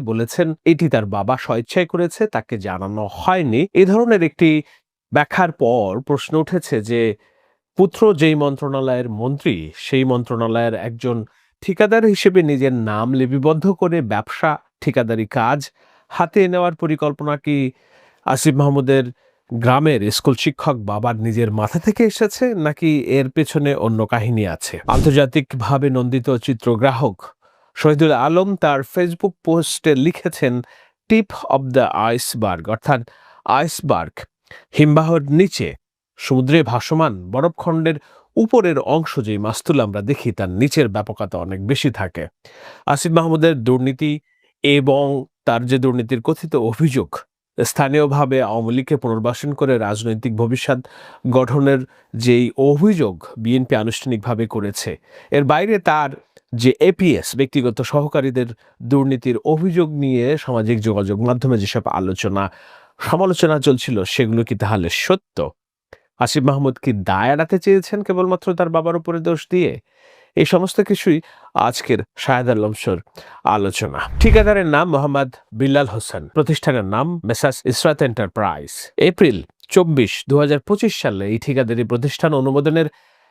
বলেছেন, এটি তার বাবা স্বেচ্ছায় করেছে, তাকে জানানো হয়নি। এ ধরনের একটি ব্যাখ্যার পর প্রশ্ন উঠেছে যে, পুত্র যেই মন্ত্রণালয়ের মন্ত্রী, সেই মন্ত্রণালয়ের একজন ঠিকাদার হিসেবে নিজের নাম লিপিবদ্ধ করে ব্যবসা, ঠিকাদারি কাজ হাতে নেওয়ার পরিকল্পনা কি আসিফ মাহমুদের গ্রামের স্কুল শিক্ষক বাবার নিজের মাথা থেকে এসেছে, নাকি এর পেছনে অন্য কাহিনী আছে? আন্তর্জাতিকভাবে নন্দিত চিত্রগ্রাহক শহীদুল আলম তার ফেসবুক পোস্টে লিখেছেন টিপ অব দ্য আইসবার্গ অর্থাৎ আইসবার্গ হিমবাহর নিচে, সমুদ্রে ভাসমান বরফখণ্ডের উপরের অংশ যেই মাস্তুল আমরা দেখি, তার নিচের ব্যাপকতা অনেক বেশি থাকে। আসিফ মাহমুদের দুর্নীতি এবং তার যে দুর্নীতির কথিত অভিযোগ, স্থানীয়ভাবে আওয়ামী লীগকে পুনর্বাসন করে রাজনৈতিক ভবিষ্যৎ গঠনের যেই অভিযোগ বিএনপি আনুষ্ঠানিকভাবে করেছে, এর বাইরে তার যে এপিএস ব্যক্তিগত সহকারীদের দুর্নীতির অভিযোগ নিয়ে সামাজিক যোগাযোগ মাধ্যমে যেসব আলোচনা, সমালোচনা চলছিল, সেগুলো কি তাহলে সত্য? আসিফ মাহমুদ কি দায় এড়াতে চেয়েছেন কেবলমাত্র তার বাবার উপরে দোষ দিয়ে? এই সমস্ত কিছুই আজকের শাহেদ আলমসর আলোচনা। ঠিকাদারের নাম মোহাম্মদ বিল্লাল হোসেন। প্রতিষ্ঠানের নাম মেসাস ইসরাত এন্টারপ্রাইজ। এপ্রিল চব্বিশ দু সালে এই ঠিকাদারি প্রতিষ্ঠান অনুমোদনের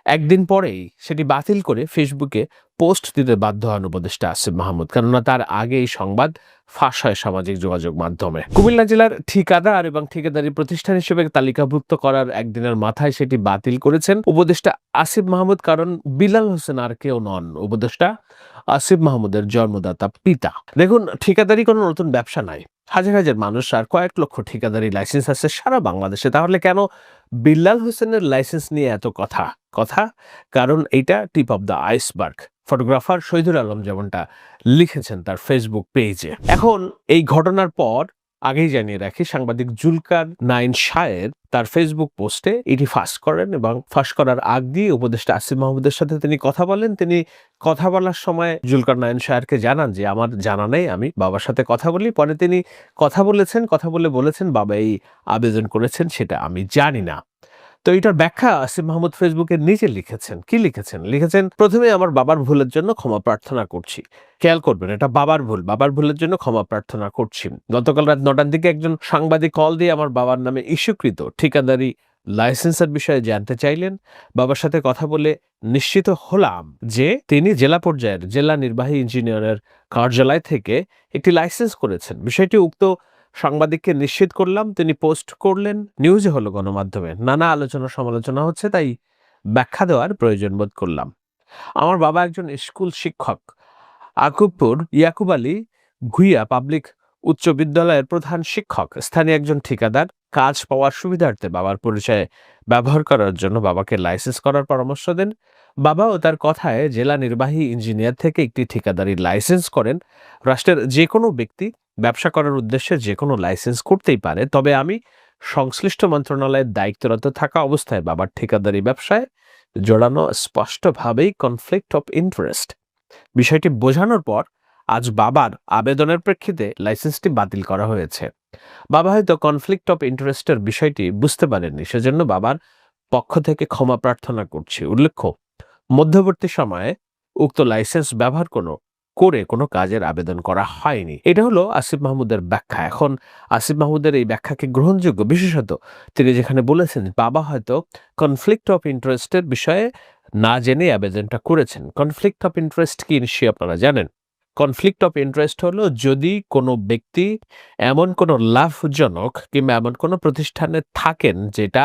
একদিন পরেই সেটি বাতিল করে ফেসবুকে পোস্ট দিতে বাধ্য হন উপদেষ্টা আসিফ মাহমুদ, কেননা তার আগে এই সংবাদ ফাঁস হয় সামাজিক যোগাযোগ মাধ্যমে। কুমিল্লা জেলার ঠিকাদার এবং ঠিকাদারি প্রতিষ্ঠান হিসেবে তালিকাভুক্ত করার একদিনের মাথায় সেটি বাতিল করেছেন উপদেষ্টা আসিফ মাহমুদ, কারণ বিলাল হোসেন আর কেউ নন উপদেষ্টা আসিফ মাহমুদের জন্মদাতা পিতা। দেখুন, ঠিকাদারি কোনো নতুন ব্যবসা নাই। হাজার হাজার মানুষ আর কয়েক লক্ষ ঠিকাদারি লাইসেন্স আছে সারা বাংলাদেশে। তাহলে কেন বিল্লাল হোসেনের লাইসেন্স নিয়ে এত কথা? কথা কারণ এটা tip of the iceberg photographer Shahidul Alam যেমনটা লিখেছেন তার ফেসবুক পেজে এখন এই ঘটনার পর আগেই জানিয়ে রাখি, সাংবাদিক জুলকার নাইন শায়ের তার ফেসবুক পোস্টে এটি ফাঁস করেন এবং ফাঁস করার আগ দিয়ে উপদেষ্টা আসিফ মাহমুদের সাথে তিনি কথা বলেন। তিনি কথা বলার সময় জুলকার নায়ন শায়ারকে জানান যে, আমার জানা নেই, আমি বাবার সাথে কথা বলি। পরে তিনি কথা বলেছেন, কথা বলে বলেছেন, বাবা এই আবেদন করেছেন, সেটা আমি জানি না। তো এটার ব্যাখ্যা আসিফ মাহমুদ ফেসবুকে নিজে লিখেছেন। কি লিখেছেন? লিখেছেন, প্রথমে আমার বাবার ভুলের জন্য ক্ষমা প্রার্থনা করছি। খেয়াল করবেন, এটা বাবার ভুল। বাবার ভুলের জন্য ক্ষমা প্রার্থনা করছি। গতকাল রাত নটার দিকে একজন সাংবাদিক কল দিয়ে আমার বাবার নামে ইস্যুকৃত ঠিকাদারি লাইসেন্সের বিষয়ে জানতে চাইলেন। বাবার সাথে কথা বলে নিশ্চিত হলাম যে তিনি জেলা পর্যায়ের জেলা নির্বাহী ইঞ্জিনিয়ারের কার্যালয় থেকে একটি লাইসেন্স করেছেন। বিষয়টি উক্ত সাংবাদিককে নিশ্চিত করলাম, তিনি পোস্ট করলেন নিউজে হলো গণমাধ্যমে। নানা আলোচনা সমালোচনা হচ্ছে, তাই ব্যাখ্যা দেওয়ার প্রয়োজন বোধ করলাম। আমার বাবা একজন স্কুল শিক্ষক। আকুবপুর ইয়াকুব আলী ভুইয়া পাবলিক উচ্চ বিদ্যালয়ের প্রধান শিক্ষক। স্থানীয় একজন ঠিকাদার, কাজ পাওয়ার সুবিধার্থে বাবার পরিচয়ে ব্যবহার করার জন্য বাবাকে লাইসেন্স করার পরামর্শ দেন। বাবা ও তার কথায় জেলা নির্বাহী ইঞ্জিনিয়ার থেকে একটি ঠিকাদারি লাইসেন্স করেন। রাষ্ট্রের যে কোনো ব্যক্তি ব্যবসা করার উদ্দেশ্যে যে কোনো লাইসেন্স করতেই পারে, তবে আমি সংশ্লিষ্ট মন্ত্রণালয়ের দায়িত্বরত থাকা অবস্থায় বাবার ঠিকাদারি ব্যবসায় জড়ানো স্পষ্টভাবেই কনফ্লিক্ট অফ ইন্টারেস্ট বিষয়টি বোঝানোর পর আজ বাবার আবেদনের প্রেক্ষিতে লাইসেন্সটি বাতিল করা হয়েছে। বাবা হয়তো কনফ্লিক্ট অফ ইন্টারেস্টের বিষয়টি বুঝতে পারেননি, সেজন্য বাবার পক্ষ থেকে ক্ষমা প্রার্থনা করছি। উল্লেখ্য, মধ্যবর্তী সময়ে উক্ত লাইসেন্স ব্যবহার কোনো করে কোনো কাজের আবেদন করা হয়নি। এটা হলো আসিফ মাহমুদের ব্যাখ্যা। এখন আসিফ মাহমুদের এই ব্যাখ্যাকে গ্রহণযোগ্য বিশেষত তিনি যেখানে বলেছেন, বাবা হয়তো কনফ্লিক্ট অফ ইন্টারেস্টের বিষয়ে না জেনে আবেদনটা করেছেন। কনফ্লিক্ট অফ ইন্টারেস্ট কি নিশ্চয়ই আপনারা জানেন? কনফ্লিক্ট অফ ইন্টারেস্ট হলো যদি কোনো ব্যক্তি এমন কোনো লাভজনক কিংবা এমন কোনো প্রতিষ্ঠানে থাকেন যেটা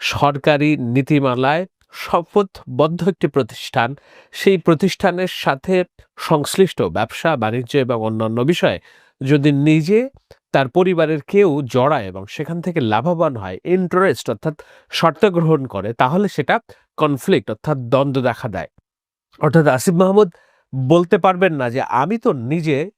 সরকারি নীতিমালায় শপথবদ্ধ একটি প্রতিষ্ঠান। সেই প্রতিষ্ঠানের সাথে সংশ্লিষ্ট ব্যবসা, বাণিজ্য এবং অন্যান্য বিষয়ে যদি নিজে তার পরিবারের কেউ জড়ায় এবং সেখান থেকে লাভবান হয় ইন্টারেস্ট অর্থাৎ শর্ত গ্রহণ করে, তাহলে সেটা কনফ্লিক্ট অর্থাৎ দ্বন্দ্ব দেখা দেয়। অর্থাৎ আসিফ মাহমুদ বলতে পারবেন না যে, আমি তো নিজে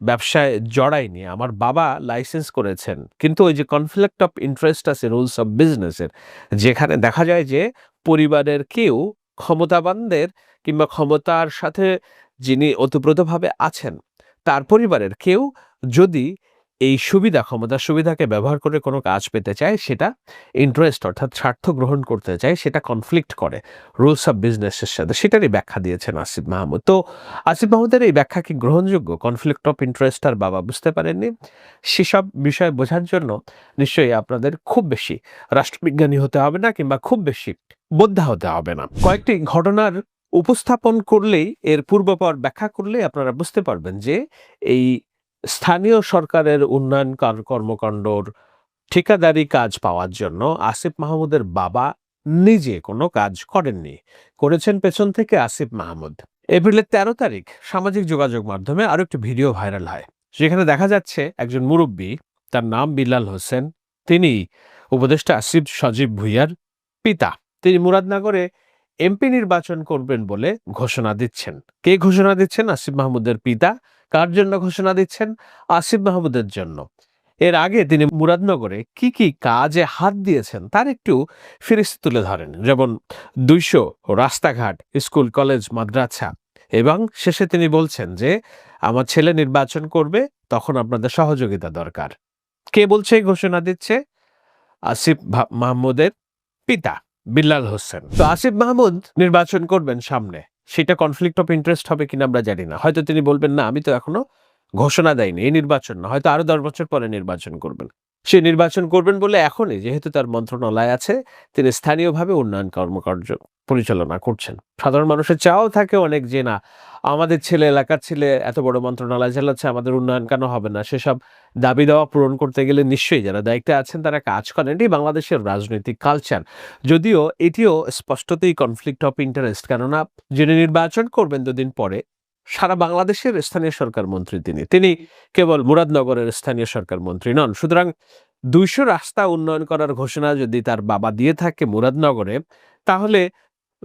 ব্যবসায় জড়াইনি, আমার বাবা লাইসেন্স করেছেন। কিন্তু ওই যে কনফ্লিক্ট অফ ইন্টারেস্ট আছে রুলস অফ বিজনেসের যেখানে দেখা যায় যে পরিবারের কেউ ক্ষমতাবানদের কিংবা ক্ষমতার সাথে যিনি ওতপ্রোতভাবে আছেন, তার পরিবারের কেউ যদি এই সুবিধা, ক্ষমতার সুবিধাকে ব্যবহার করে কোনো কাজ পেতে চায়, সেটা ইন্টারেস্ট অর্থাৎ স্বার্থ গ্রহণ করতে চায়, সেটা কনফ্লিক্ট করে রুলস অফ বিজনেসের সাথে। সেটারই ব্যাখ্যা দিয়েছেন আসিফ মাহমুদ। তো আসিফ মাহমুদের এই ব্যাখ্যা কি গ্রহণযোগ্য? কনফ্লিক্ট অফ ইন্টারেস্ট আর বাবা বুঝতে পারেননি। সেসব বিষয় বোঝার জন্য নিশ্চয়ই আপনাদের খুব বেশি রাষ্ট্রবিজ্ঞানী হতে হবে না কিংবা খুব বেশি বোদ্ধা হতে হবে না। কয়েকটি ঘটনার উপস্থাপন করলেই, এর পূর্বপর ব্যাখ্যা করলেই আপনারা বুঝতে পারবেন যে, এই স্থানীয় সরকারের উন্নয়ন কার- কর্মকাণ্ডর ঠিকাদারি কাজ পাওয়ার জন্য আসিফ মাহমুদের বাবা নিজে কোনো কাজ করেননি। করেছেন পেছন থেকে আসিফ মাহমুদ। এপ্রিলের তেরো তারিখ সামাজিক যোগাযোগ মাধ্যমে আরও একটি ভিডিও ভাইরাল হয়। যেখানে দেখা যাচ্ছে একজন মুরব্বী, তার নাম বিল্লাল হোসেন, তিনি উপদেষ্টা আসিফ সজীব ভুইয়ার পিতা। তিনি মুরাদনগরে এমপি নির্বাচন করবেন বলে ঘোষণা দিচ্ছেন। কে ঘোষণা দিচ্ছেন? আসিফ মাহমুদের পিতা। কার জন্য ঘোষণা দিচ্ছেন? আসিফ মাহমুদের জন্য। এর আগে তিনি মুরাদনগরে কি কি কাজে হাত দিয়েছেন তার একটু ফিরিস্তি তুলে ধরেন। যেমন দুইশো রাস্তাঘাট, স্কুল, কলেজ, মাদ্রাসা। এবং শেষে তিনি বলছেন যে, আমার ছেলে নির্বাচন করবে, তখন আপনাদের সহযোগিতা দরকার। কে বলছে ঘোষণা দিচ্ছে? আসিফ মাহমুদের পিতা। বিল্লাল হোসেন। তো আসিফ মাহমুদ নির্বাচন করবেন সামনে। সেটা কনফ্লিক্ট অফ ইন্টারেস্ট হবে কিনা আমরা জানি না। হয়তো তিনি বলবেন, না, আমি তো এখনও ঘোষণা দেয়নি এই নির্বাচন না। হয়তো আরও দশ বছর পরে নির্বাচন করবেন। সে নির্বাচন করবেন বলে এখনই যেহেতু তার মন্ত্রণালয় আছে, তিনি স্থানীয়ভাবে উন্নয়ন কর্মকার্য পরিচালনা করছেন। সাধারণ মানুষের চাও থাকে অনেক যে, না, আমাদের ছেলে, এলাকার ছেলে এত বড় মন্ত্রণালয় চালাচ্ছে, আমাদের উন্নয়ন কেন হবে না? সেসব দাবি দেওয়া পূরণ করতে গেলে নিশ্চয়ই যারা দায়িত্বে আছেন তারা কাজ করেন। এটি বাংলাদেশের রাজনৈতিক কালচার যদিও এটিও স্পষ্টতই কনফ্লিক্ট অফ ইন্টারেস্ট কেননা, যিনি নির্বাচন করবেন দুদিন পরে সারা বাংলাদেশের স্থানীয় সরকার মন্ত্রী তিনি। তিনি কেবল মুরাদনগরের স্থানীয় সরকার মন্ত্রী নন। সুতরাং দুইশো রাস্তা উন্নয়ন করার ঘোষণা যদি তার বাবা দিয়ে থাকে মুরাদনগরে, তাহলে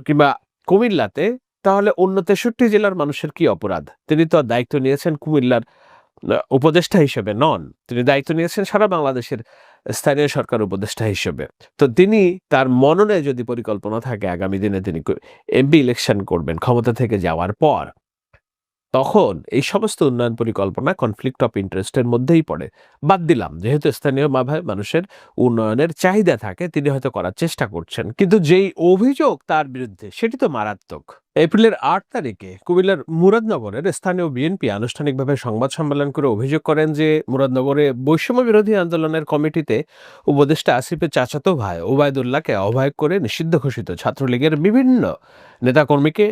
কিংবা কুমিল্লাতে, তাহলে অন্য তেষট্টি জেলার মানুষের কি অপরাধ? তিনি তো দায়িত্ব নিয়েছেন কুমিল্লার উপদেষ্টা হিসেবে নন। তিনি দায়িত্ব নিয়েছেন সারা বাংলাদেশের স্থানীয় সরকার উপদেষ্টা হিসেবে। তো তিনি তার মননে যদি পরিকল্পনা থাকে, আগামী দিনে তিনি এমপি ইলেকশন করবেন, ক্ষমতা থেকে যাওয়ার পর। তখন এই সমস্ত উন্নয়ন পরিকল্পনা কনফ্লিক্ট অফ ইন্টারেস্টের মধ্যেই পড়ে। বাদ দিলাম, যেহেতু স্থানীয় ভাবে মানুষের উন্নয়নের চাহিদা থাকে, তিনি হয়তো করার চেষ্টা করছেন। কিন্তু যেই অভিযোগ তার বিরুদ্ধে, সেটি তো মারাত্মক। এপ্রিলের আট তারিখে কুমিল্লার মুরাদনগরের স্থানীয় বিএনপি আনুষ্ঠানিকভাবে সংবাদ সম্মেলন করে অভিযোগ করেন যে, মুরাদনগরে বৈষম্য বিরোধী আন্দোলনের কমিটিতে উপদেষ্টা আসিফের চাচাতো ভাই ওবায়দুল্লাহকে আহ্বায়ক করে নিষিদ্ধ ঘোষিত ছাত্রলীগের বিভিন্ন নেতাকর্মীকে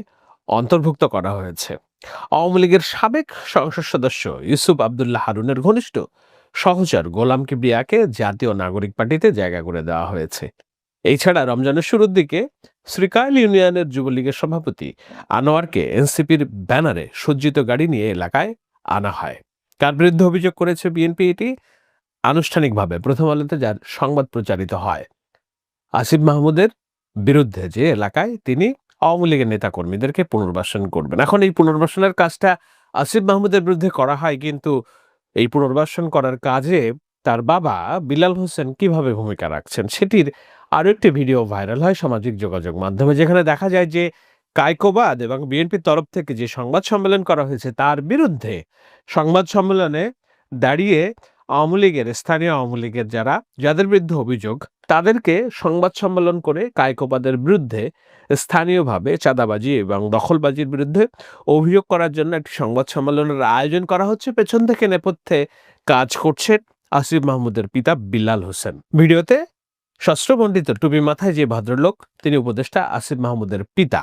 অন্তর্ভুক্ত করা হয়েছে। আওয়ামী লীগের সাবেক সংসদ সদস্য ইউসুফ আবদুল্লাহ হারুনের ঘনিষ্ঠ সহচর গোলাম কিবরিয়াকে জাতীয় নাগরিক পার্টিতে জায়গা করে দেওয়া হয়েছে। এছাড়া রমজানের শুরুর দিকে শ্রীকাইল ইউনিয়নের যুবলীগের সভাপতি আনোয়ারকে এনসিপির ব্যানারে সজ্জিত গাড়ি নিয়ে এলাকায় আনা হয়। কার বিরুদ্ধে অভিযোগ করেছে বিএনপি, এটি আনুষ্ঠানিকভাবে প্রথম আলোতে যার সংবাদ প্রচারিত হয়। আসিফ মাহমুদের বিরুদ্ধে যে এলাকায় তিনি আওয়ামী লীগের নেতা কর্মীদেরকে পুনর্বাসন করবেন। এখন এই পুনর্বাসনের কাজটা আসিফ মাহমুদের বিরুদ্ধে করা হয়, কিন্তু এই পুনর্বাসন করার কাজে তার বাবা বিলাল হোসেন কীভাবে ভূমিকা রাখছেন সেটির আরও একটি ভিডিও ভাইরাল হয় সামাজিক যোগাযোগ মাধ্যমে, যেখানে দেখা যায় যে কায়কোবাদ এবং বিএনপির তরফ থেকে যে সংবাদ সম্মেলন করা হয়েছে, তার বিরুদ্ধে সংবাদ সম্মেলনে দাঁড়িয়ে আওয়ামী লীগের, স্থানীয় আওয়ামী লীগের যারা, যাদের বিরুদ্ধে অভিযোগ, তাদেরকে সংবাদ সম্মেলন করে কায়কোবাদের বিরুদ্ধে স্থানীয়ভাবে চাঁদাবাজি এবং দখলবাজির বিরুদ্ধে অভিযোগ করার জন্য একটি সংবাদ সম্মেলনের আয়োজন করা হচ্ছে। পেছন থেকে নেপথ্যে কাজ করছেন আসিফ মাহমুদের পিতা বিল্লাল হোসেন। ভিডিওতে শস্ত্রমণ্ডিত টুপি মাথায় যে ভদ্রলোক, তিনি উপদেষ্টা আসিফ মাহমুদের পিতা।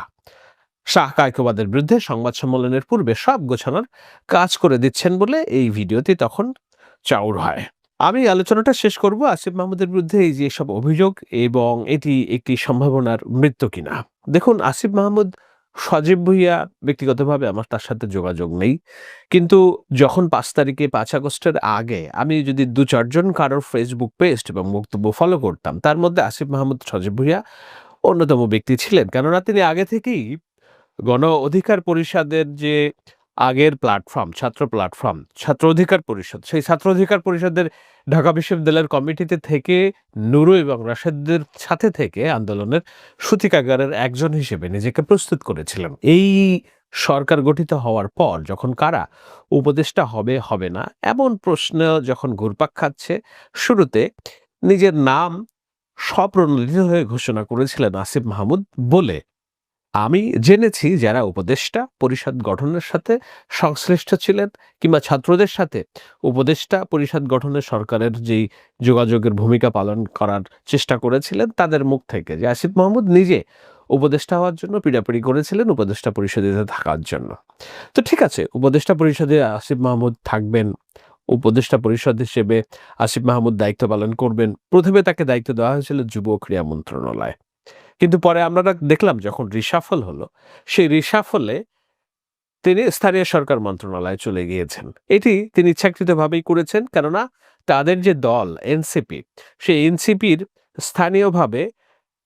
শাহ কায়কোবাদের বিরুদ্ধে সংবাদ সম্মেলনের পূর্বে সব গোছানোর কাজ করে দিচ্ছেন বলে এই ভিডিওতে তখন চাউর হয়। আমি আলোচনাটা শেষ করব আসিফ মাহমুদের বিরুদ্ধে এই যে সব অভিযোগ এবং এটি একটি সম্ভাবনার মৃত্যু কিনা। দেখুন, আসিফ মাহমুদ সজীব ভুইয়া ব্যক্তিগতভাবে আমার তার সাথে যোগাযোগ নেই। কিন্তু যখন পাঁচ তারিখে পাঁচ আগস্টের আগে আমি যদি দু চারজন কারোর ফেসবুক পেস্ট এবং বক্তব্য ফলো করতাম, তার মধ্যে আসিফ মাহমুদ, সজীব ভুইয়া অন্যতম ব্যক্তি ছিলেন। কেননা তিনি আগে থেকেই গণ অধিকার পরিষদের যে আগের প্ল্যাটফর্ম ছাত্র প্ল্যাটফর্ম ছাত্র অধিকার পরিষদ। সেই ছাত্র অধিকার পরিষদের ঢাকা বিশ্ববিদ্যালয়ের কমিটিতে থেকে নুরু এবং রাশেদদের সাথে থেকে আন্দোলনের সূতিকাগারের একজন হিসেবে নিজেকে প্রস্তুত করেছিলেন এই সরকার গঠিত হওয়ার পর যখন কারা উপদেষ্টা হবে হবে না, এমন প্রশ্ন যখন ঘুরপাক খাচ্ছে, শুরুতে নিজের নাম স্বপ্রণোদিত হয়ে ঘোষণা করেছিলেন আসিফ মাহমুদ বলে আমি জেনেছি যারা উপদেষ্টা, পরিষদ গঠনের সাথে সংশ্লিষ্ট ছিলেন কিংবা ছাত্রদের সাথে উপদেষ্টা, পরিষদ গঠনে সরকারের যেই যোগাযোগের ভূমিকা পালন করার চেষ্টা করেছিলেন তাদের মুখ থেকে যে আসিফ মাহমুদ নিজে উপদেষ্টা হওয়ার জন্য পিড়াপিড়ি করেছিলেন, উপদেষ্টা পরিষদে থাকার জন্য। তো ঠিক আছে, উপদেষ্টা পরিষদে আসিফ মাহমুদ থাকবেন, উপদেষ্টা পরিষদ হিসেবে আসিফ মাহমুদ দায়িত্ব পালন করবেন। প্রথমে তাকে দায়িত্ব দেওয়া হয়েছিল যুব ক্রীড়া মন্ত্রণালয়। কিন্তু পরে আমরা দেখলাম যখন রিসাফল হলো, সেই রিসাফলে তিনি স্থানীয় সরকার মন্ত্রণালয়ে চলে গিয়েছেন। এটি তিনি ইচ্ছাকৃতভাবেই করেছেন, কেননা তাদের যে দল এনসিপি সেই এনসিপির স্থানীয়ভাবে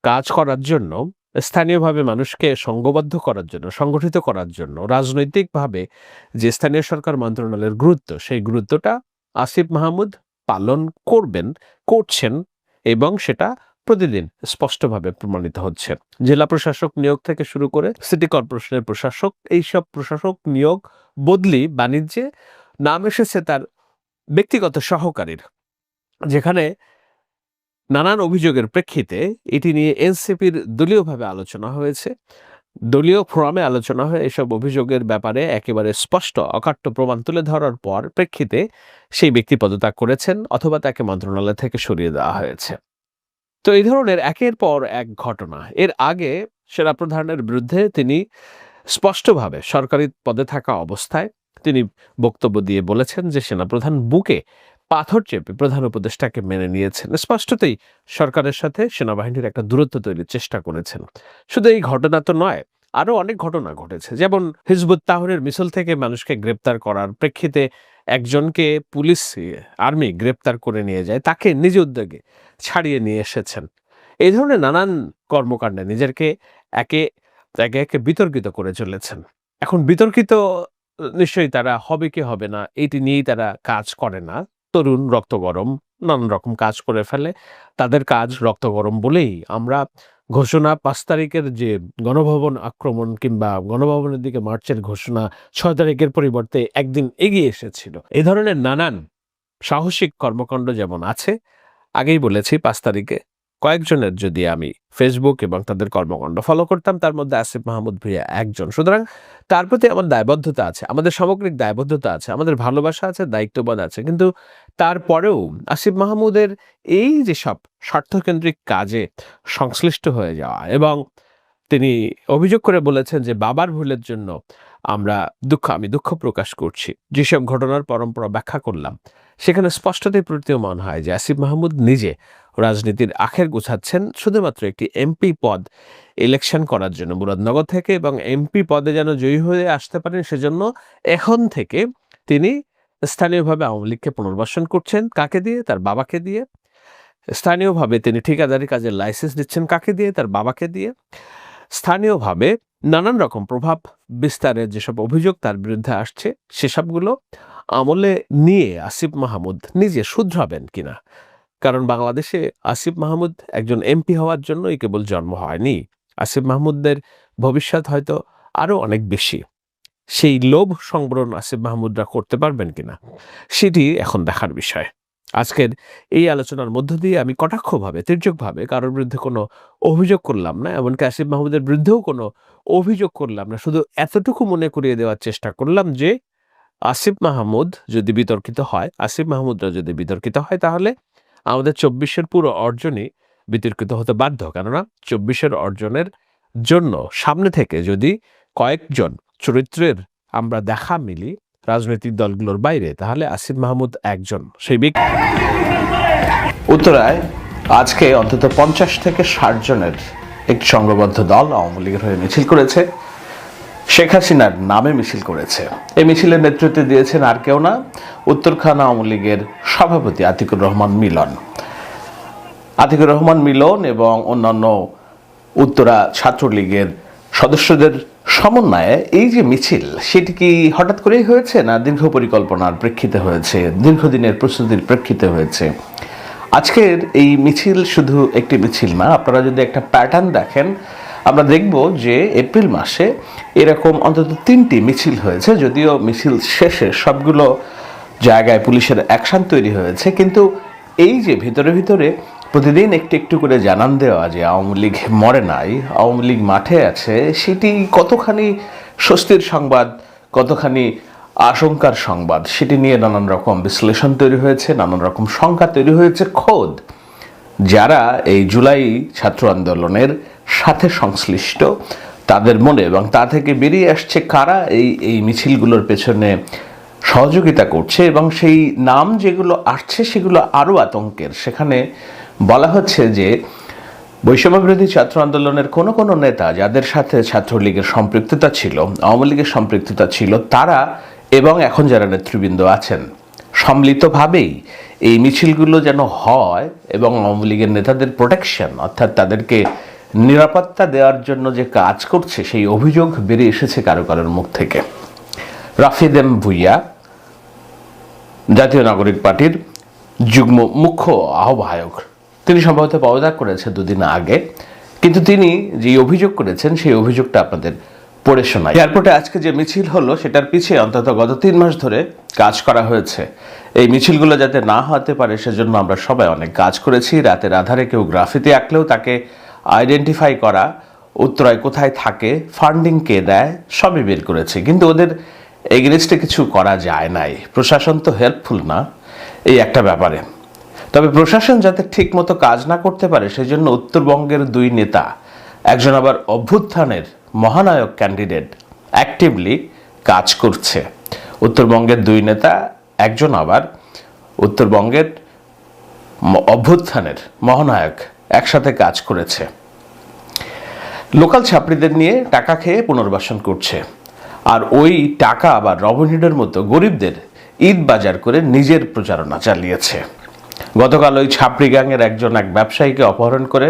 কাজ করার জন্য, স্থানীয়ভাবে মানুষকে সংঘবদ্ধ করার জন্য, সংগঠিত করার জন্য, রাজনৈতিকভাবে যে স্থানীয় সরকার মন্ত্রণালয়ের গুরুত্ব, সেই গুরুত্বটা আসিফ মাহমুদ পালন করবেন, করছেন এবং সেটা প্রতিদিন স্পষ্টভাবে প্রমাণিত হচ্ছে। জেলা প্রশাসক নিয়োগ থেকে শুরু করে সিটি কর্পোরেশনের প্রশাসক, এইসব প্রশাসক নিয়োগ, বদলি, বাণিজ্যে নাম এসেছে তার ব্যক্তিগত সহকারীর, যেখানে নানান অভিযোগের প্রেক্ষিতে এটি নিয়ে এনসিপির দলীয়ভাবে আলোচনা হয়েছে। দলীয় ফোরামে আলোচনা হয়ে এসব অভিযোগের ব্যাপারে একেবারে স্পষ্ট, অকাট্য প্রমাণ তুলে ধরার পর প্রেক্ষিতে সেই ব্যক্তি পদত্যাগ করেছেন অথবা তাকে মন্ত্রণালয় থেকে সরিয়ে দেওয়া হয়েছে। তো এই ধরনের একের পর এক ঘটনা। এর আগে সেনাপ্রধানের বিরুদ্ধে তিনি স্পষ্টভাবে সরকারি পদে থাকা অবস্থায় তিনি বক্তব্য দিয়ে বলেছেন যে সেনাপ্রধান বুকে পাথর চেপে প্রধান উপদেষ্টাকে মেনে নিয়েছেন। স্পষ্টতই সরকারের সাথে সেনাবাহিনীর একটা দূরত্ব তৈরির চেষ্টা করেছেন। শুধু এই ঘটনা তো নয়, আরও অনেক ঘটনা ঘটেছে। যেমন হিজবুত তাহরের মিছিল থেকে মানুষকে গ্রেপ্তার করার প্রেক্ষিতে একজনকে পুলিশ আর্মি গ্রেপ্তার করে নিয়ে যায়। তাকে নিজ উদ্যোগে ছাড়িয়ে নিয়ে এসেছেন। এই ধরনের নানান কর্মকাণ্ডে নিজেকে একে একে একে বিতর্কিত করে চলেছেন। এখন বিতর্কিত, নিশ্চয়ই তারা হবে কি হবে না, এটি নিয়েই তারা কাজ করে না। তরুণ রক্ত গরম, নানান রকম কাজ করে ফেলে। তাদের কাজ রক্ত গরম বলেই আমরা ঘোষণা, পাঁচ তারিখের যে গণভবন আক্রমণ কিংবা গণভবনের দিকে মার্চের ঘোষণা, ছয় তারিখের পরিবর্তে একদিন এগিয়ে এসেছিল। এ ধরনের নানান সাহসিক কর্মকাণ্ড যেমন আছে, আগেই বলেছি পাঁচ তারিখে কয়েকজনের যদি আমি ফেসবুক এবং তাদের কর্মকাণ্ড ফলো করতাম, তার মধ্যে আসিফ মাহমুদ ভুইয়া একজন। সুতরাং তার প্রতি আমার দায়বদ্ধতা আছে, আমাদের সামগ্রিক দায়বদ্ধতা আছে, আমাদের ভালোবাসা আছে, দায়িত্ববোধ আছে। কিন্তু তারপরেও আসিফ মাহমুদের এই যে সব স্বার্থকেন্দ্রিক কাজে সংশ্লিষ্ট হয়ে যাওয়া এবং তিনি অভিযোগ করে বলেছেন যে বাবার ভুলের জন্য আমরা দুঃখ, আমি দুঃখ প্রকাশ করছি। যেসব ঘটনার পরম্পরা ব্যাখ্যা করলাম, সেখানে স্পষ্টতই প্রতীয়মান হয় যে আসিফ মাহমুদ নিজে রাজনীতির আখের গোছাচ্ছেন শুধুমাত্র একটি এমপি পদ ইলেকশন করার জন্য। মুরাদনগর থেকে এবং এমপি পদে যেন জয়ী হয়ে আসতে পারেন সেজন্য এখন থেকে তিনি স্থানীয়ভাবে আওয়ামী লীগকে পুনর্বাসন করছেন। কাকে দিয়ে? তার বাবাকে দিয়ে। স্থানীয়ভাবে তিনি ঠিকাদারি কাজের লাইসেন্স দিচ্ছেন। কাকে দিয়ে? তার বাবাকে দিয়ে। স্থানীয়ভাবে নানান রকম প্রভাব বিস্তারের যেসব অভিযোগ তার বিরুদ্ধে আসছে, সেসবগুলো আমলে নিয়ে আসিফ মাহমুদ নিজে শুধরাবেন কিনা? কারণ বাংলাদেশে আসিফ মাহমুদ একজন এমপি হওয়ার জন্যই কেবল জন্ম হয়নি। আসিফ মাহমুদদের ভবিষ্যৎ হয়তো আরও অনেক বেশি। সেই লোভ সংবরণ আসিফ মাহমুদরা করতে পারবেন কিনা, সেটি এখন দেখার বিষয়। আজকের এই আলোচনার মধ্য দিয়ে আমি কটাক্ষভাবে, তির্যকভাবে কারোর বিরুদ্ধে কোনো অভিযোগ করলাম না, এমনকি আসিফ মাহমুদের বিরুদ্ধেও কোনো অভিযোগ করলাম না। শুধু এতটুকু মনে করিয়ে দেওয়ার চেষ্টা করলাম যে, আসিফ মাহমুদ যদি বিতর্কিত হয়, আসিফ মাহমুদরা যদি বিতর্কিত হয় তাহলে আমাদের চব্বিশের পুরো অর্জনই বিতর্কিত হতে বাধ্য, কেননা চব্বিশের অর্জনের জন্য সামনে থেকে যদি কয়েকজন চরিত্রের আমরা দেখা মিলি রাজনৈতিক দলগুলোর বাইরে, তাহলে আসিফ মাহমুদ একজন সেই ব্যক্তি। উত্তরায় আজকে অন্তত পঞ্চাশ থেকে ষাট জনের একটি সংঘবদ্ধ দল আওয়ামী লীগের হয়ে মিছিল করেছে। শেখ হাসিনার নামে মিছিল করেছে। এই মিছিলের নেতৃত্বে দিয়েছেন আর কেউ না উত্তরখান আওয়ামী লীগের সভাপতি আতিকুর রহমান মিলন। আতিকুর রহমান মিলন এবং অন্যান্য উত্তরা ছাত্রলীগের সদস্যদের সমন্বয়ে এই যে মিছিল, সেটি কি হঠাৎ করেই হয়েছে না দীর্ঘ পরিকল্পনার প্রেক্ষিতে হয়েছে, দীর্ঘদিনের প্রস্তুতির প্রেক্ষিতে হয়েছে? আজকের এই মিছিল শুধু একটি মিছিল না, আপনারা যদি একটা প্যাটার্ন দেখেন, আমরা দেখব যে এপ্রিল মাসে এরকম অন্তত তিনটি মিছিল হয়েছে, যদিও মিছিল শেষে সবগুলো জায়গায় পুলিশের অ্যাকশন তৈরি হয়েছে, কিন্তু এই যে ভিতরে ভিতরে প্রতিদিন একটু একটু করে জানান দেওয়া যে আওয়ামী লীগ মরে নাই, আওয়ামী লীগ মাঠে আছে, সেটি কতখানি স্বস্তির সংবাদ, কতখানি আশঙ্কার সংবাদ, সেটি নিয়ে নানান রকম বিশ্লেষণ তৈরি হয়েছে, নানান রকম সংখ্যা তৈরি হয়েছে, খোদ যারা এই জুলাই ছাত্র আন্দোলনের সাথে সংশ্লিষ্ট, তাদের মনে এবং তা থেকে বেরিয়ে আসছে কারা এই এই মিছিলগুলোর পেছনে সহযোগিতা করছে এবং সেই নাম যেগুলো আসছে সেগুলো আরও আতঙ্কের। সেখানে বলা হচ্ছে যে বৈষম্যবিরোধী ছাত্র আন্দোলনের কোনো কোনো নেতা যাদের সাথে ছাত্রলীগের সম্পৃক্ততা ছিল, আওয়ামী লীগের সম্পৃক্ততা ছিল, তারা এবং এখন যারা নেতৃবৃন্দ আছেন, সম্মিলিতভাবেই এই মিছিলগুলো যেন হয় এবং আওয়ামী লীগের নেতাদের প্রোটেকশন অর্থাৎ তাদেরকে নিরাপত্তা দেওয়ার জন্য যে কাজ করছে, সেই অভিযোগ বেরিয়ে এসেছে কারও কারোর মুখ থেকে। রাফিদ এম ভুইয়া, জাতীয় নাগরিক পার্টির যুগ্ম মুখ্য আহ্বায়ক। তিনি সম্ভবত পদত্যাগ করেছে দুদিন আগে, কিন্তু তিনি যে অভিযোগ করেছেন, সেই অভিযোগটা আপনাদের পড়ে শোনায় এয়ারপোর্টে আজকে যে মিছিল হলো, সেটার পিছিয়ে অন্তত গত তিন মাস ধরে কাজ করা হয়েছে। এই মিছিলগুলো যাতে না হতে পারে, সেজন্য আমরা সবাই অনেক কাজ করেছি। রাতের আধারে কেউ গ্রাফিতে আঁকলেও তাকে আইডেন্টিফাই করা, উত্তরায় কোথায় থাকে ফান্ডিং কে দেয়, সবই বের করেছে। কিন্তু ওদের এগেনস্টে কিছু করা যায় নাই। প্রশাসন তো হেল্পফুল না, এই একটা ব্যাপারে। তবে প্রশাসন যাতে ঠিকমতো কাজ না করতে পারে, সেজন্য উত্তরবঙ্গের দুই নেতা, একজন আবার অভ্যুত্থানের মহানায়ক ক্যান্ডিডেট অ্যাক্টিভলি কাজ করছে। উত্তরবঙ্গের দুই নেতা, একজন আবার উত্তরবঙ্গের অভ্যুত্থানের মহানায়ক একসাথে কাজ করেছে। লোকাল ছাত্রীদের নিয়ে টাকা খেয়ে পুনর্বাসন করছে। আর ওই টাকা আবার রবিনহুডের মতো গরিবদের ঈদ বাজার করে নিজের প্রচারণা চালিয়েছে। গতকাল ওই ছাপড়ি গ্যাংয়ের একজন এক ব্যবসায়ীকে অপহরণ করে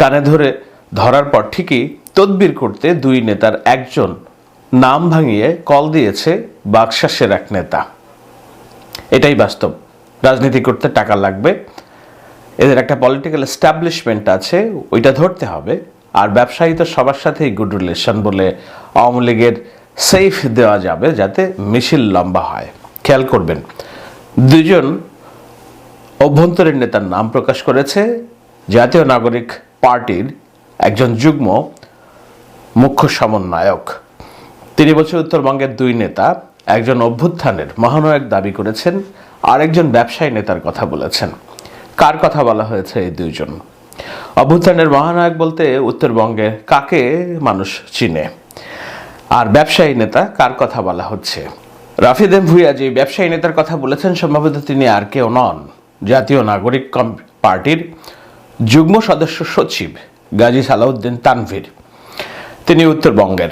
কানে ধরে ধরার পর ঠিকই তদবির করতে দুই নেতার একজন নাম ভাঙিয়ে কল দিয়েছে বাকশাসের এক নেতা। এটাই বাস্তব। রাজনীতি করতে টাকা লাগবে। এদের একটা পলিটিক্যাল এস্টাবলিশমেন্ট আছে, ওইটা ধরতে হবে। আর ব্যবসায়ী তো সবার সাথেই গুড রিলেশন বলে আওয়ামী লীগের সেফ দেওয়া যাবে যাতে মিছিল লম্বা হয়। খেয়াল করবেন, দুজন অভ্যন্তরীণ নেতার নাম প্রকাশ করেছে, জাতীয় নাগরিক পার্টির একজন যুগ্ম মুখ্য সমন্বয়ক। তিনি বছর উত্তরবঙ্গের দুই নেতা একজন অভ্যুত্থানের মহানায়ক দাবি করেছেন আর একজন ব্যবসায়ী নেতার কথা বলেছেন। কার কথা বলা হয়েছে এই দুইজন? অভ্যুত্থানের মহানায়ক বলতে উত্তরবঙ্গে কাকে মানুষ চিনে? আর ব্যবসায়ী নেতা কার কথা বলা হচ্ছে? রাফিদ এম ভুইয়া যে ব্যবসায়ী নেতার কথা বলেছেন, সম্ভবত তিনি আর কেউ নন। জাতীয় নাগরিক পার্টির যুগ্ম সদস্য সচিব গাজী সালাউদ্দিন তানভীর। তিনি উত্তরবঙ্গের।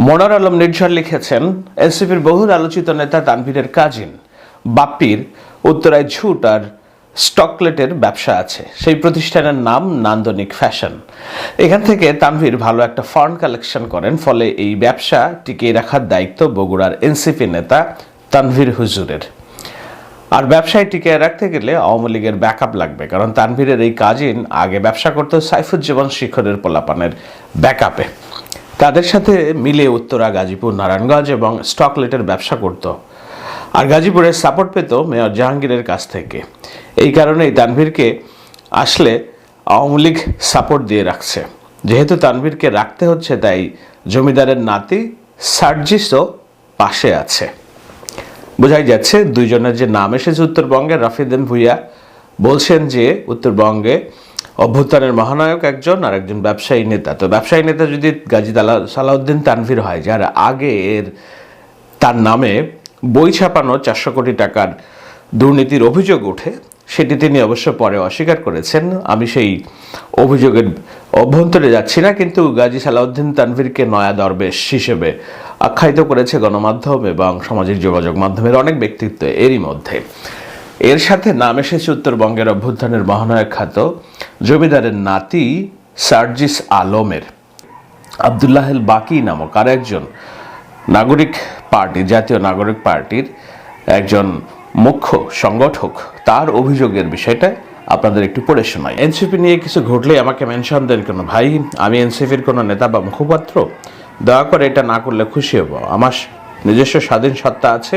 মনোয়ার আলম নির্ঝর লিখেছেন, এনসিপির বহুল আলোচিত নেতা তানভীরের কাজিন। বাপ্পির উত্তরায় ঝুট আর স্টকলেটের ব্যবসা আছে। সেই প্রতিষ্ঠানের নাম নান্দনিক ফ্যাশন। এখান থেকে তানভীর ভালো একটা ফান্ড কালেকশন করেন, ফলে এই ব্যবসা টিকিয়ে রাখার দায়িত্ব বগুড়ার এনসিপি নেতা তানভীর হুজুরের। আর ব্যবসায় টিকিয়ে রাখতে গেলে আওয়ামী লীগের ব্যাকআপ লাগবে, কারণ তানভীরের এই কাজিন আগে ব্যবসা করতো সাইফুজ্জামান শিখরের পোলাপানের ব্যাকআপে। তাদের সাথে মিলে উত্তরা, গাজীপুর, নারায়ণগঞ্জ এবং স্টকলেটের ব্যবসা করত আর গাজীপুরের সাপোর্ট পেত মেয়র জাহাঙ্গীরের কাছ থেকে। এই কারণেই তানভীরকে আসলে আওয়ামী লীগ সাপোর্ট দিয়ে রাখছে। যেহেতু তানভীরকে রাখতে হচ্ছে, তাই জমিদারের নাতি সার্জিসও পাশে আছে। বোঝাই যাচ্ছে, দুইজনের যে নাম এসেছে উত্তরবঙ্গে রাফিদেন ভুইয়া বলছেন যে, উত্তরবঙ্গে অভ্যুত্থানের মহানায়ক একজন আর একজন ব্যবসায়ী নেতা। তো ব্যবসায়ী নেতা যদি গাজী তালা- সালাউদ্দিন তানভীর হয়, যার আগে এর তার নামে বই ছাপানো চারশো কোটি টাকার দুর্নীতির অভিযোগ ওঠে, সেটি তিনি অবশ্য পরে অস্বীকার করেছেন। আমি সেই অভিযোগের অভ্যন্তরে যাচ্ছি না, কিন্তু গাজী সালাউদ্দিন তানভীরকে নয়া দরবেশ হিসেবে আখ্যায়িত করেছে গণমাধ্যম এবং সামাজিক যোগাযোগ মাধ্যমের অনেক ব্যক্তিত্ব এরই মধ্যে। এর সাথে নাম এসেছে উত্তরবঙ্গের অভ্যুত্থানের মহানায়ক খ্যাত জমিদারের নাতি সার্জিস আলমের। আবদুল্লাহেল বাকি নামক আর একজন নাগরিক পার্টি, জাতীয় নাগরিক পার্টির একজন মুখ্য সংগঠক, তার অভিযোগের বিষয়টা আপনাদের একটু পড়ে শোনাই। এনসিপি নিয়ে কিছু ঘটলে আমাকে মেনশন দেন কেন? ভাই, আমি এনসিপির কোনো নেতা বা মুখপাত্র? দয়া করে এটা না করলে খুশি হব। আমার নিজস্ব স্বাধীন সত্তা আছে।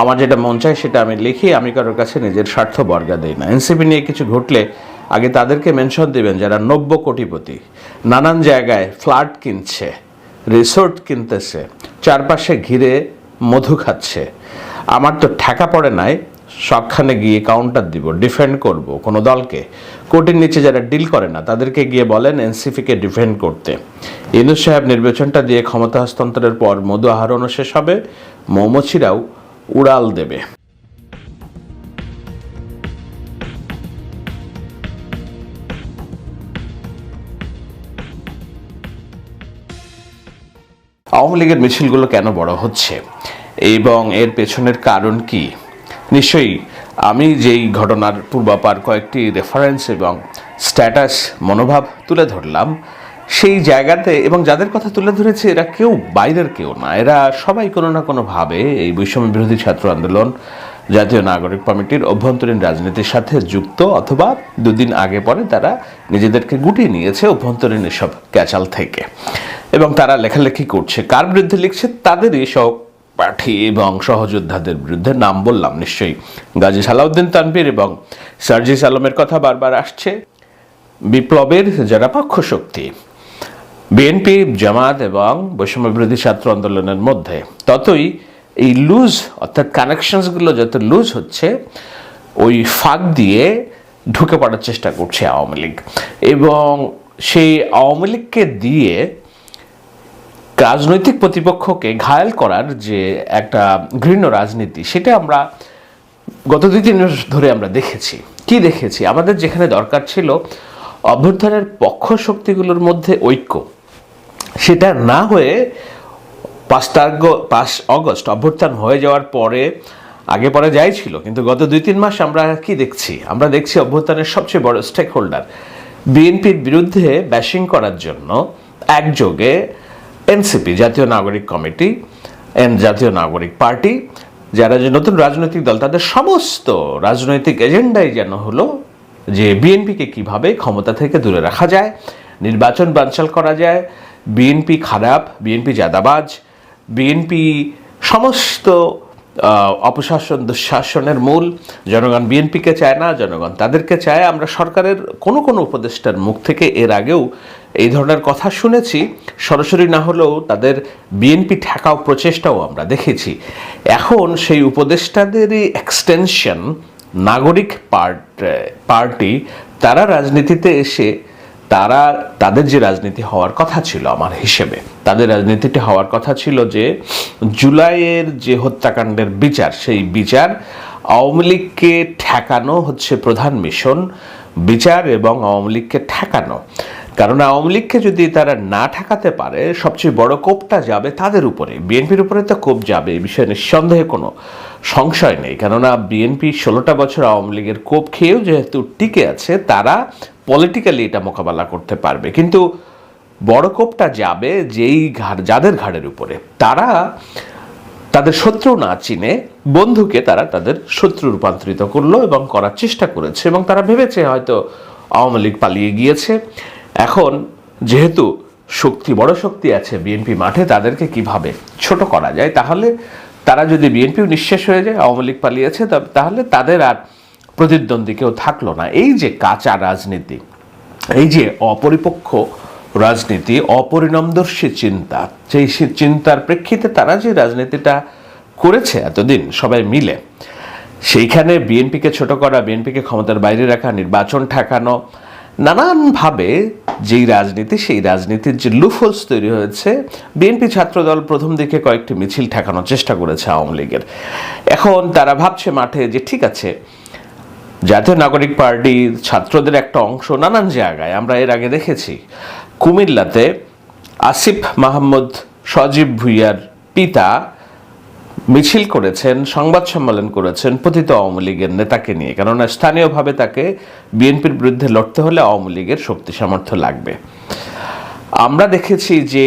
আমার যেটা মন চায় সেটা আমি লিখি, আমি কারোর কাছে নিজের স্বার্থ বর্গা দিই না। এনসিপি নিয়ে কিছু ঘটলে আগে তাদেরকে মেনশন দিবেন যারা নব্য কোটিপতি। নানান জায়গায় ফ্ল্যাট কিনছে, রিসোর্ট কিনতেছে চারপাশে ঘিরে মধু খাচ্ছে। আমার তো ঠেকা পড়ে নাই, সবখানে গিয়ে কাউন্টার দিব ডিফেন্ড করব কোনো দলকে। কোর্টের নিচে যারা ডিল করে না, তাদেরকে গিয়ে বলেন এনসিপিকে ডিফেন্ড করতে। ইনুস সাহেব নির্বাচনটা দিয়ে ক্ষমতা হস্তান্তরের পর মধু আহরণও শেষ হবে, মৌমছিরাও উড়াল দেবে। আওয়ামী লীগের মিছিলগুলো কেন বড় হচ্ছে? এবং এর পেছনের কারণ কি? নিশ্চয়ই আমি যেই ঘটনার পূর্বাপার কয়েকটি রেফারেন্স এবং স্ট্যাটাস মনোভাব তুলে ধরলাম, সেই জায়গাতে এবং যাদের কথা তুলে ধরেছে, এরা কেউ বাইরের কেউ না। এরা সবাই কোনো না কোনোভাবে এই বৈষম্য বিরোধী ছাত্র আন্দোলন জাতীয় নাগরিক কমিটির অভ্যন্তরীণ রাজনীতির সাথে যুক্ত অথবা দুদিন আগে পরে তারা নিজেদেরকে গুটিয়ে নিয়েছে অভ্যন্তরীণ এসব ক্যাচাল থেকে। এবং তারা লেখালেখি করছে। কার বিরুদ্ধে লিখছে তাদেরই সব পাঠী এবং সহযোদ্ধাদের বিরুদ্ধে নাম বললাম নিশ্চয়ই। গাজী সালাউদ্দিন তানভীর এবং সার্জিস আলমের কথা বারবার আসছে। বিপ্লবের যারা পক্ষ শক্তি। বিএনপি, জামাত এবং বৈষম্য বিরোধী ছাত্র আন্দোলনের মধ্যে। ততই এই লুজ অর্থাৎ কানেকশনসগুলো যত লুজ হচ্ছে, ওই ফাঁক দিয়ে ঢুকে পড়ার চেষ্টা করছে আওয়ামী লীগ। এবং সেই আওয়ামী লীগকে দিয়ে রাজনৈতিক প্রতিপক্ষকে ঘায়াল করার যে একটা ঘৃণ্য রাজনীতি, সেটা আমরা গত দুই, তিন মাস ধরে আমরা দেখেছি। কি দেখেছি? আমাদের যেখানে দরকার ছিল অভ্যুত্থানের পক্ষ শক্তিগুলোর মধ্যে ঐক্য। সেটা না হয়ে পাঁচ তারিখ- পাঁচ অগস্ট অভ্যুত্থান হয়ে যাওয়ার পরে, আগে পরে যাই ছিল, কিন্তু গত দুই, তিন মাস আমরা কি দেখছি? আমরা দেখছি অভ্যুত্থানের সবচেয়ে বড় স্টেক হোল্ডার বিএনপির বিরুদ্ধে ব্যাশিং করার জন্য একযোগে এনসিপি জাতীয় নাগরিক কমিটি এন জাতীয় নাগরিক পার্টি, যারা যে নতুন রাজনৈতিক দল, তাদের সমস্ত রাজনৈতিক এজেন্ডাই যেন হলো যে বিএনপিকে কীভাবে ক্ষমতা থেকে দূরে রাখা যায়, নির্বাচন বানচাল করা যায়, বিএনপি খারাপ, বিএনপি জাদাবাজ বিএনপি সমস্ত অপশাসন দুঃশাসনের মূল। জনগণ বিএনপিকে চায় না, জনগণ তাদেরকে চায়। আমরা সরকারের কোনো কোনো উপদেষ্টার মুখ থেকে এর আগেও এই ধরনের কথা শুনেছি। সরাসরি না হলেও তাদের বিএনপি ঠেকাও প্রচেষ্টাও আমরা দেখেছি। এখন সেই উপদেষ্টাদেরই এক্সটেনশন নাগরিক পার্ট, পার্টি, তারা রাজনীতিতে এসে তারা তাদের যে রাজনীতি হওয়ার কথা ছিল আমার হিসেবে, তাদের রাজনীতিটি হওয়ার কথা ছিল যে জুলাইয়ের যে হত্যাকাণ্ডের বিচার, সেই বিচার আওয়ামী লীগকে ঠেকানো হচ্ছে প্রধান মিশন বিচার এবং আওয়ামী লীগকে ঠেকানো। কারণ আওয়ামী লীগকে যদি তারা না ঠেকাতে পারে, সবচেয়ে বড় কোপটা যাবে তাদের উপরে। বিএনপির উপরে তো কোপ যাবে এই বিষয়ে নিঃসন্দেহে কোনো সংশয় নেই। কেননা বিএনপি ষোলোটা বছর আওয়ামী লীগের কোপ খেয়েও যেহেতু টিকে আছে, তারা পলিটিক্যালি এটা মোকাবেলা করতে পারবে। কিন্তু বড় কোপটা যাবে যেই ঘাড় যাদের ঘাড়ের উপরে। তারা তাদের শত্রু না চিনে বন্ধুকে তারা তাদের শত্রু রূপান্তরিত করল এবং করার চেষ্টা করেছে এবং তারা ভেবেছে হয়তো আওয়ামী লীগ পালিয়ে গিয়েছে। এখন যেহেতু শক্তি বড় শক্তি আছে বিএনপি মাঠে, তাদেরকে কীভাবে ছোট করা যায়? তাহলে তারা যদি বিএনপিও নিঃশেষ হয়ে যায়, আওয়ামী লীগ পালিয়েছে তাহলে তাদের আর প্রতিদ্বন্দ্বী কেউ থাকল না। এই যে কাঁচা রাজনীতি, এই যে অপরিপক্ষ রাজনীতি, অপরিণামদর্শী চিন্তা, সেই চিন্তার প্রেক্ষিতে তারা যে রাজনীতিটা করেছে এতদিন সবাই মিলে, সেইখানে বিএনপিকে ছোট করা, বিএনপিকে ক্ষমতার বাইরে রাখা, নির্বাচন ঠেকানো, নানানভাবে যেই রাজনীতি, সেই রাজনীতির যে লুফলস তৈরি হয়েছে, বিএনপি ছাত্রদল প্রথম দিকে কয়েকটি মিছিল ঠেকানোর চেষ্টা করেছে আওয়ামী লীগের। এখন তারা ভাবছে মাঠে যে ঠিক আছে জাতীয় নাগরিক পার্টি ছাত্রদের একটা অংশ নানান জায়গায় আমরা এর আগে দেখেছি। কুমিল্লাতে আসিফ মাহমুদ সজীব ভুইয়ার পিতা মিছিল করেছেন, সংবাদ সম্মেলন করেছেন পতিত আওয়ামী লীগের নেতাকে নিয়ে। কেননা স্থানীয়ভাবে তাকে বিএনপির বিরুদ্ধে লড়তে হলে আওয়ামী লীগের শক্তি সামর্থ্য লাগবে। আমরা দেখেছি যে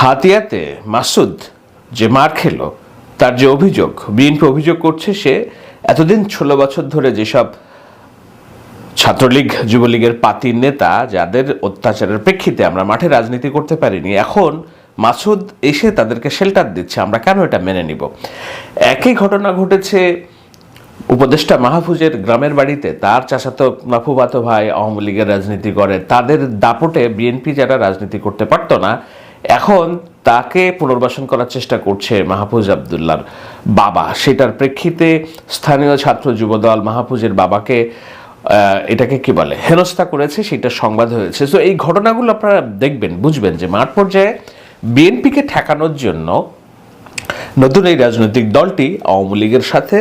হাতিয়াতে মাসুদ যে মার খেলো, তার যে অভিযোগ, বিএনপি অভিযোগ করছে সে এতদিন ষোলো বছর ধরে যেসব ছাত্রলীগ, যুবলীগের পাতির নেতা, যাদের অত্যাচারের প্রেক্ষিতে আমরা মাঠে রাজনীতি করতে পারিনি, এখন মাসুদ এসে তাদেরকে শেল্টার দিচ্ছে। আমরা কেন এটা মেনে নিব? একই ঘটনা ঘটেছে উপদেষ্টা মাহফুজের গ্রামের বাড়িতে। তার চাচাতো মাফুবাতো ভাই আওয়ামী লীগের রাজনীতি করে। তাদের দাপটে বিএনপি যারা রাজনীতি করতে পারতো না এখন তাকে পুনর্বাসন করার চেষ্টা করছে মাহফুজ আবদুল্লার বাবা। সেটার প্রেক্ষিতে স্থানীয় ছাত্র যুবদল মাহফুজের বাবাকে এটাকে কি বলে, হেনস্থা করেছে, সেটা সংবাদ হয়েছে। তো এই ঘটনাগুলো আপনারা দেখবেন, বুঝবেন যে মাঠ পর্যায়ে বিএনপিকে ঠেকানোর জন্য নতুন এই রাজনৈতিক দলটি আওয়ামী লীগের সাথে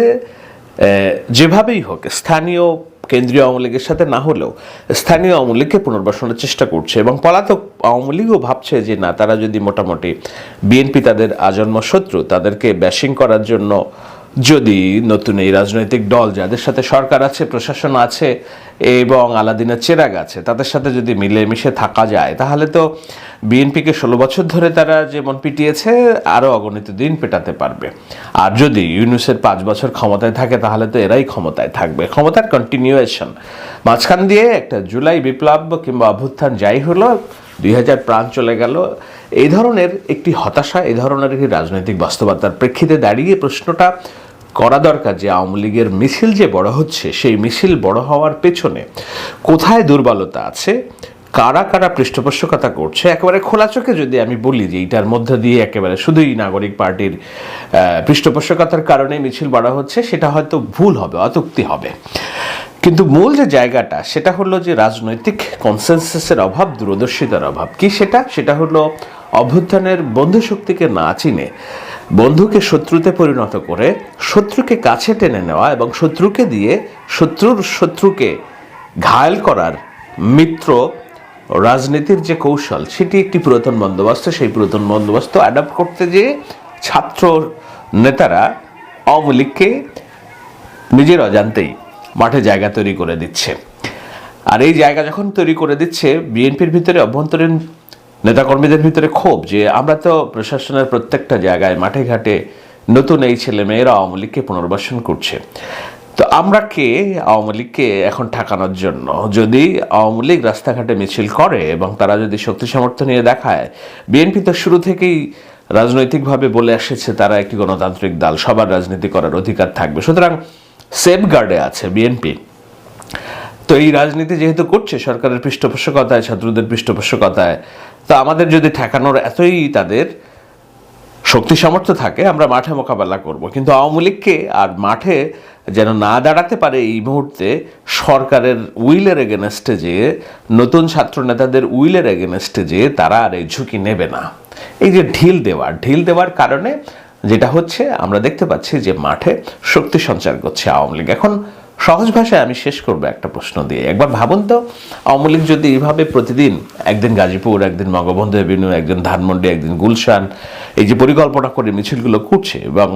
যেভাবেই হোক, স্থানীয় কেন্দ্রীয় আওয়ামী লীগের সাথে না হলেও স্থানীয় আওয়ামী লীগকে পুনর্বাসনের চেষ্টা করছে এবং পলাতক আওয়ামী লীগও ভাবছে যে না, তারা যদি মোটামুটি বিএনপি তাদের আজন্ম শত্রু, তাদেরকে ব্যাশিং করার জন্য যদি নতুন এই রাজনৈতিক দল যাদের সাথে সরকার আছে, প্রশাসন আছে এবং আলাদিনের চেরাগ আছে, তাদের সাথে যদি মিলেমিশে থাকা যায়, তাহলে তো বিএনপিকে ষোলো বছর ধরে তারা যেমন পিটিয়েছে, আরও অগণিত দিন পেটাতে পারবে। আর যদি ইউনুসের পাঁচ বছর ক্ষমতায় থাকে, তাহলে তো এরাই ক্ষমতায় থাকবে। ক্ষমতার কন্টিনিউয়েশন মাঝখান দিয়ে একটা জুলাই বিপ্লব কিংবা অভ্যুত্থান যাই হলো দুই হাজার প্রাণ চলে গেল, এই ধরনের একটি হতাশা, এই ধরনের একটি রাজনৈতিক বাস্তবতার প্রেক্ষিতে দাঁড়িয়ে প্রশ্নটা করা দরকার যে আওয়ামী লীগের মিছিল যে বড় হচ্ছে, সেই মিছিল বড় হওয়ার পেছনে কোথায় দুর্বলতা আছে, কারা কারা পৃষ্ঠপোষকতা করছে, একেবারে খোলা চোখে যদি আমি বলি যে এটার মধ্যে দিয়ে একেবারে শুধুই নাগরিক পার্টির পৃষ্ঠপোষকতার কারণে মিছিল বড় হচ্ছে, সেটা হয়তো ভুল হবে, অতুক্তি হবে। কিন্তু মূল যে জায়গাটা, সেটা হলো যে রাজনৈতিক কনসেনসাসের অভাব, দূরদর্শিতার অভাব। কি সেটা? সেটা হলো অভ্যুত্থানের বন্ধু শক্তিকে না চিনে বন্ধুকে শত্রুতে পরিণত করে শত্রুকে কাছে টেনে নেওয়া এবং শত্রুকে দিয়ে শত্রুর শত্রুকে ঘায়েল করার মিত্র রাজনীতির যে কৌশল, সেটি একটি পুরাতন বন্দোবস্ত। সেই পুরাতন বন্দোবস্ত অ্যাডাপ্ট করতে যেয়ে ছাত্র নেতারা আওয়ামী লীগকে নিজের অজান্তেই মাঠে জায়গা তৈরি করে দিচ্ছে। আর এই জায়গা যখন তৈরি করে দিচ্ছে, বিএনপির ভিতরে অভ্যন্তরীণ নেতাকর্মীদের ভিতরে ক্ষোভ যে আমরা তো প্রশাসনের প্রত্যেকটা জায়গায় মাঠে ঘাটে নতুন এই ছেলে মেয়েরা আওয়ামী লীগকে পুনর্বাসন করছে। তো আমরা কে আওয়ামী লীগকে এখন ঠেকানোর জন্য? যদি আওয়ামী লীগ রাস্তাঘাটে মিছিল করে এবং তারা যদি শক্তি সামর্থ্য নিয়ে দেখায়, বিএনপি তো শুরু থেকেই রাজনৈতিকভাবে বলে এসেছে তারা একটি গণতান্ত্রিক দল, সবার রাজনীতি করার অধিকার থাকবে। সুতরাং সেফ গার্ডে আছে বিএনপি। তো এই রাজনীতি যেহেতু করছে, সরকারের পৃষ্ঠপোষকতায়, ছাত্রদের পৃষ্ঠপোষকতায় তো আমাদের যদি ঠেকানোর এতই তাদের শক্তি সামর্থ্য থাকে, আমরা মাঠে মোকাবেলা করব। কিন্তু আওয়ামী লীগকে আর মাঠে যেন না দাঁড়াতে পারে এই মুহূর্তে সরকারের উইলের এগেনস্টে যে, নতুন ছাত্র নেতাদের উইলের এগেনস্টে যে, তারা আর এই ঝুঁকি নেবে না। এই যে ঢিল দেওয়ার ঢিল দেওয়ার কারণে যেটা হচ্ছে, আমরা দেখতে পাচ্ছি যে মাঠে শক্তি সঞ্চার করছে আওয়ামী লীগ। এখন সহজ ভাষায় আমি শেষ করব একটা প্রশ্ন দিয়ে। একবার ভাবুন তো লীগ যদি এইভাবে প্রতিদিন একদিন গাজীপুর, একদিন বঙ্গবন্ধু এভিনিউ একদিন ধানমন্ডি, একদিন গুলশান, এই যে পরিকল্পনা করে মিছিলগুলো করছে এবং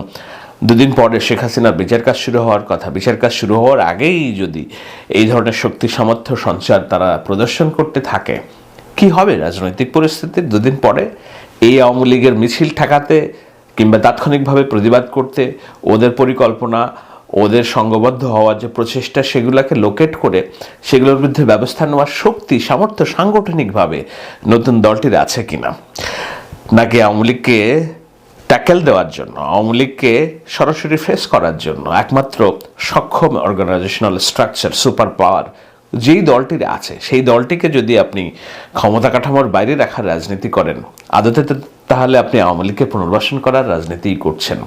দুদিন পরে শেখ হাসিনার বিচার কাজ শুরু হওয়ার কথা, বিচার কাজ শুরু হওয়ার আগেই যদি এই ধরনের শক্তি, সামর্থ্য, সঞ্চার তারা প্রদর্শন করতে থাকে, কি হবে রাজনৈতিক পরিস্থিতির দুদিন পরে এই আওয়ামী লীগের মিছিল ঠেকাতে কিংবা তাৎক্ষণিকভাবে প্রতিবাদ করতে ওদের পরিকল্পনা ওদের সংঘবদ্ধ হওয়ার যে প্রচেষ্টা সেগুলোকে লোকেট করে সেগুলোর বিরুদ্ধে ব্যবস্থা নেওয়ার শক্তি, সামর্থ্য সাংগঠনিকভাবে নতুন দলটির আছে কিনা? নাকি আওয়ামী লীগকে ট্যাকেল দেওয়ার জন্য, আওয়ামী লীগকে সরাসরি ফেস করার জন্য একমাত্র সক্ষম অর্গানাইজেশনাল স্ট্রাকচার সুপার পাওয়ার যেই দলটির আছে, সেই দলটিকে যদি আপনি ক্ষমতা কাঠামোর বাইরে রাখার রাজনীতি করেন, আদতে তাহলে আপনি আওয়ামী লীগকে পুনর্বাসন করার রাজনীতিই করছেন।